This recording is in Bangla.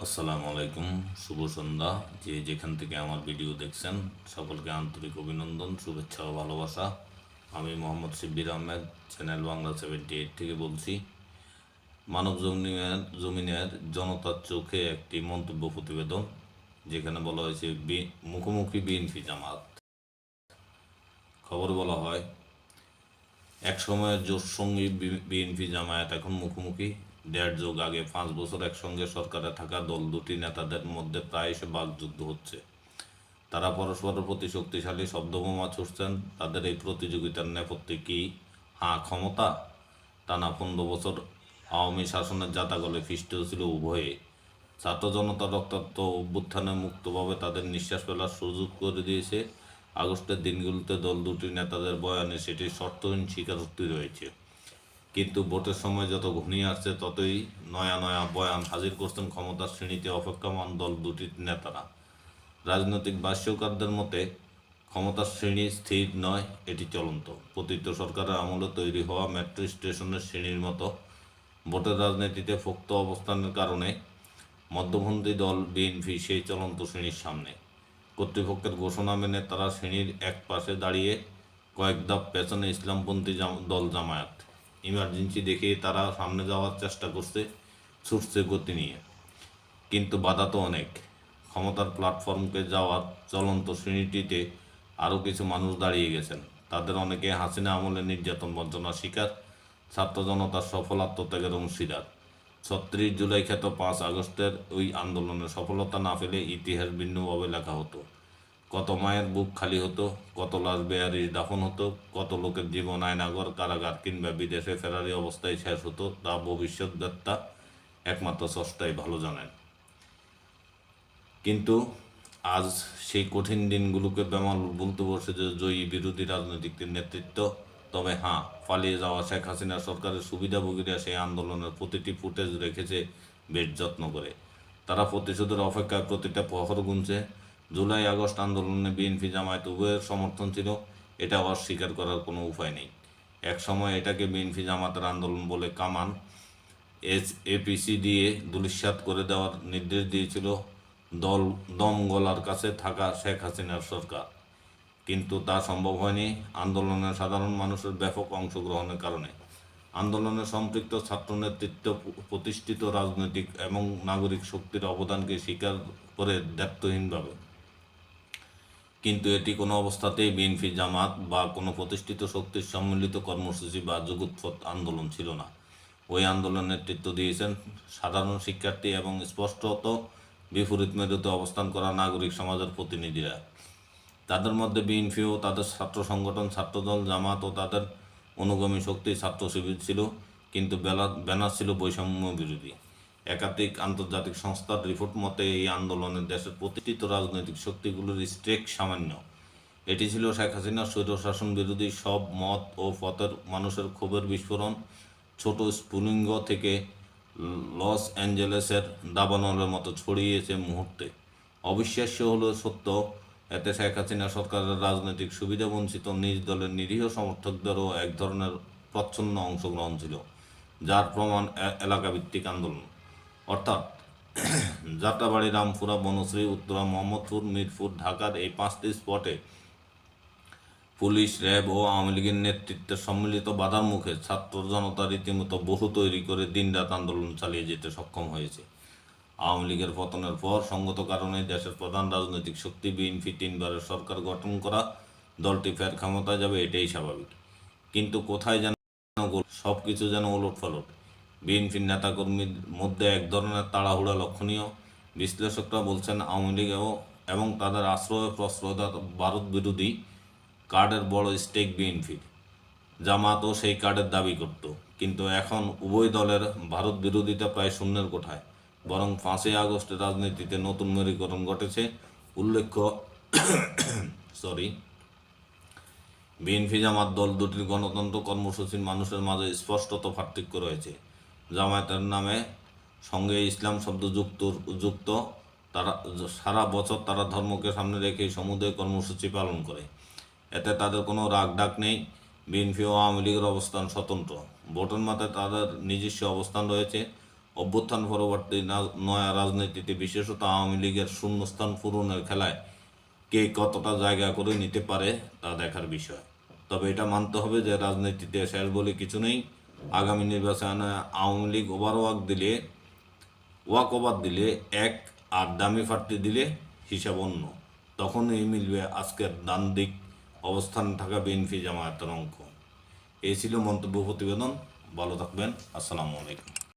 আসসালামু আলাইকুম, শুভ সন্ধ্যা। যে যেখান থেকে আমার ভিডিও দেখছেন, সকলকে আন্তরিক অভিনন্দন, শুভেচ্ছা ও ভালোবাসা। আমি Mohammad Shibbir Ahmed, channel Bangla seventy eight থেকে বলছি। মানব জমিনের জমিনের জনতার চোখে একটি মন্তব্য প্রতিবেদন, যেখানে বলা হয়েছে, বি- মুখোমুখি বিএনপি জামাত। খবর বলা হয় এক সময়ের জোট সঙ্গী বিএনপি জামায়াত এখন মুখোমুখি। দেড় যুগ আগে পাঁচ বছর একসঙ্গে সরকারে থাকা দল দুটি নেতাদের মধ্যে প্রায়শ বাকযুদ্ধ হচ্ছে। তারা পরস্পরের প্রতি শক্তিশালী শব্দবোমা ছুটছেন তাদের এই প্রতিযোগিতার নেপথ্যে কি হাঁ ক্ষমতা? টানা পনেরো বছর আওয়ামী শাসনের জাতাগলে ফিষ্ট ছিল উভয়ে। ছাত্র জনতা রক্তাক্ত অভ্যুত্থানে মুক্তভাবে তাদের নিঃশ্বাস ফেলার সুযোগ করে দিয়েছে। আগস্টের দিনগুলোতে দল দুটি নেতাদের বয়ানে সেটির শর্তহীন স্বীকারোক্তি রয়েছে। কিন্তু ভোটের সময় যত ঘনিয়ে আসছে, ততই নয়া নয়া বয়ান হাজির করছেন ক্ষমতার শ্রেণীতে অপেক্ষমান দল দুটির নেতারা। রাজনৈতিক ভাষ্যকারদের মতে, ক্ষমতার শ্রেণি স্থির নয়, এটি চলন্ত। পতিত সরকারের আমলে তৈরি হওয়া মেট্রো স্টেশনের শ্রেণির মতো ভোটের রাজনীতিতে পোক্ত অবস্থানের কারণে মধ্যপন্থী দল বিএনপি সেই চলন্ত শ্রেণির সামনে। কর্তৃপক্ষের ঘোষণা মেনে তারা শ্রেণির এক পাশে দাঁড়িয়ে কয়েক ধাপ পেছনে ইসলামপন্থী দল জামায়াত। ইমার্জেন্সি দেখে তারা সামনে যাওয়ার চেষ্টা করছে, ছুটছে গতি নিয়ে। কিন্তু বাধা তো অনেক। ক্ষমতার প্ল্যাটফর্মকে যাওয়ার চলন্ত শ্রেণীটিতে আরও কিছু মানুষ দাঁড়িয়ে গেছেন। তাদের অনেকে হাসিনা আমলে নির্যাতন বঞ্চনার শিকার, ছাত্র জনতার সফল আত্মত্যাগের অংশীদার। ছত্রিশ জুলাই খ্যাত পাঁচ আগস্টের ওই আন্দোলনের সফলতা না পেলে ইতিহাস ভিন্নভাবে লেখা হতো। কত মায়ের বুক খালি হতো, কত লাশ বেয়ারিশ দাফন হতো, কত লোকের জীবন আয়নাগর কারাগার কিংবা বিদেশে ফেরারি অবস্থায় শেষ হতো, তা ভবিষ্যৎ দত্তা একমাত্র স্রষ্টাই ভালো জানেন। কিন্তু আজ সেই কঠিন দিনগুলোকে বেমাল বলতে বসে যে জয়ী বিরোধী রাজনৈতিকদের নেতৃত্ব, তবে হ্যাঁ পালিয়ে যাওয়া শেখ হাসিনা সরকারের সুবিধাভোগীরা সেই আন্দোলনের প্রতিটি ফুটেজ রেখেছে বেশ যত্ন করে। তারা প্রতিশোধের অপেক্ষায় প্রতিটা প্রহর গুনছে জুলাই, আগস্ট আন্দোলনে বিএনপি জামায়াত উভয়ের সমর্থন ছিল, এটা অস্বীকার করার কোনো উপায় নেই। এক সময় এটাকে বিএনপি জামাতের আন্দোলন বলে কামান, এস, এপিসি দিয়ে দুলিশ্বাত করে দেওয়ার নির্দেশ দিয়েছিল দল দম গলার কাছে থাকা শেখ হাসিনার সরকার। কিন্তু তা সম্ভব হয়নি আন্দোলনের সাধারণ মানুষের ব্যাপক অংশগ্রহণের কারণে। আন্দোলনে সম্পৃক্ত ছাত্র নেতৃত্ব প্রতিষ্ঠিত রাজনৈতিক এবং নাগরিক শক্তির অবদানকে স্বীকার করে দায়িত্বহীনভাবে। কিন্তু এটি কোনো অবস্থাতেই বিএনপি জামাত বা কোনো প্রতিষ্ঠিত শক্তির সম্মিলিত কর্মসূচি বা যুগোৎপথ আন্দোলন ছিল না। ওই আন্দোলনের নেতৃত্ব দিয়েছেন সাধারণ শিক্ষার্থী এবং স্পষ্টত বিপরীত মেরুতে অবস্থান করা নাগরিক সমাজের প্রতিনিধিরা। তাদের মধ্যে বিএনপি ও তাদের ছাত্র সংগঠন, ছাত্রদল, জামাত ও তাদের অনুগামী শক্তি ছাত্র শিবির ছিল, কিন্তু বেলা- ব্যানার ছিল বৈষম্য বিরোধী। একাধিক আন্তর্জাতিক সংস্থার রিপোর্ট মতে, এই আন্দোলনে দেশের প্রতিষ্ঠিত রাজনৈতিক শক্তিগুলোর স্ট্রেক সামান্য। এটি ছিল শেখ হাসিনার স্বৈরশাসন বিরোধী সব মত ও পথের মানুষের ক্ষোভের বিস্ফোরণ, ছোট স্ফুলিঙ্গ থেকে লস অ্যাঞ্জেলেসের দাবানলের মতো ছড়িয়েছে মুহূর্তে। অবিশ্বাস্য হলো সত্য, এতে শেখ হাসিনা সরকারের রাজনৈতিক সুবিধা বঞ্চিত নিজ দলের নিরীহ সমর্থকদেরও এক ধরনের প্রচ্ছন্ন অংশগ্রহণ ছিল, যার প্রমাণ এলাকাভিত্তিক আন্দোলন। অর্থাৎ যাত্রাবাড়ি, রামপুরা, বনশ্রী, উত্তরা, মোহাম্মদপুর, মিরপুর, ঢাকার এই পাঁচটি স্পটে পুলিশ, র্যাব ও আওয়ামী লীগের নেতৃত্বে সম্মিলিত বাধার মুখে ছাত্র জনতা রীতিমতো বহু তৈরি করে দিনরাত আন্দোলন চালিয়ে যেতে সক্ষম হয়েছে। আওয়ামী লীগের পতনের পর সঙ্গত কারণে দেশের প্রধান রাজনৈতিক শক্তি বিএনপি তিনবারের সরকার গঠন করা দলটি ফের ক্ষমতায় যাবে, এটাই স্বাভাবিক। কিন্তু কোথায় যেন সব কিছু যেন ওলট পালট বিএনপির নেতাকর্মীর মধ্যে এক ধরনের তাড়াহুড়া লক্ষণীয়। বিশ্লেষকরা বলছেন, আওয়ামী লীগ এবং তাদের আশ্রয় প্রশ্রয়দাত ভারত বিরোধী কার্ডের বড় স্টেক বিএনপির জামাতও সেই কার্ডের দাবি করত। কিন্তু এখন উভয় দলের ভারত বিরোধিতা প্রায় শূন্যের কোঠায়। বরং পাঁচই আগস্টের রাজনীতিতে নতুন মেরুকরণ ঘটেছে। উল্লেখ্য, সরি, বিএনপি জামাত দল দুটির গণতন্ত্র কর্মসূচির মানুষের মাঝে স্পষ্টত পার্থক্য রয়েছে। জামায়াতের নামে সঙ্গে ইসলাম শব্দ যুক্ত যুক্ত। তারা, সারা বছর তারা ধর্মকে সামনে রেখে সমুদয় কর্মসূচি পালন করে। এতে তাদের কোনো রাগ ডাক নেই। বিএনপি ও আওয়ামী লীগের অবস্থান স্বতন্ত্র। ভোটের মাথায় তাদের নিজস্ব অবস্থান রয়েছে। অভ্যুত্থান পরবর্তী নয়া রাজনীতিতে বিশেষত আওয়ামী লীগের শূন্যস্থান পূরণের খেলায় কে কতটা জায়গা করে নিতে পারে তা দেখার বিষয়। তবে এটা মানতে হবে যে রাজনীতিতে শেষ বলে কিছু নেই। আগামী নির্বাচনে আওয়ামী লীগ ওভার ওয়াক দিলে, ওয়াক ওভার দিলে এক আর দামি ফার্টি দিলে হিসাব অন্য। তখন এই মিলবে আজকের দান দিক অবস্থান থাকা বিএনপি জামায়াতের অঙ্ক এই ছিল মন্তব্য প্রতিবেদন। ভালো থাকবেন। আসসালামু আলাইকুম।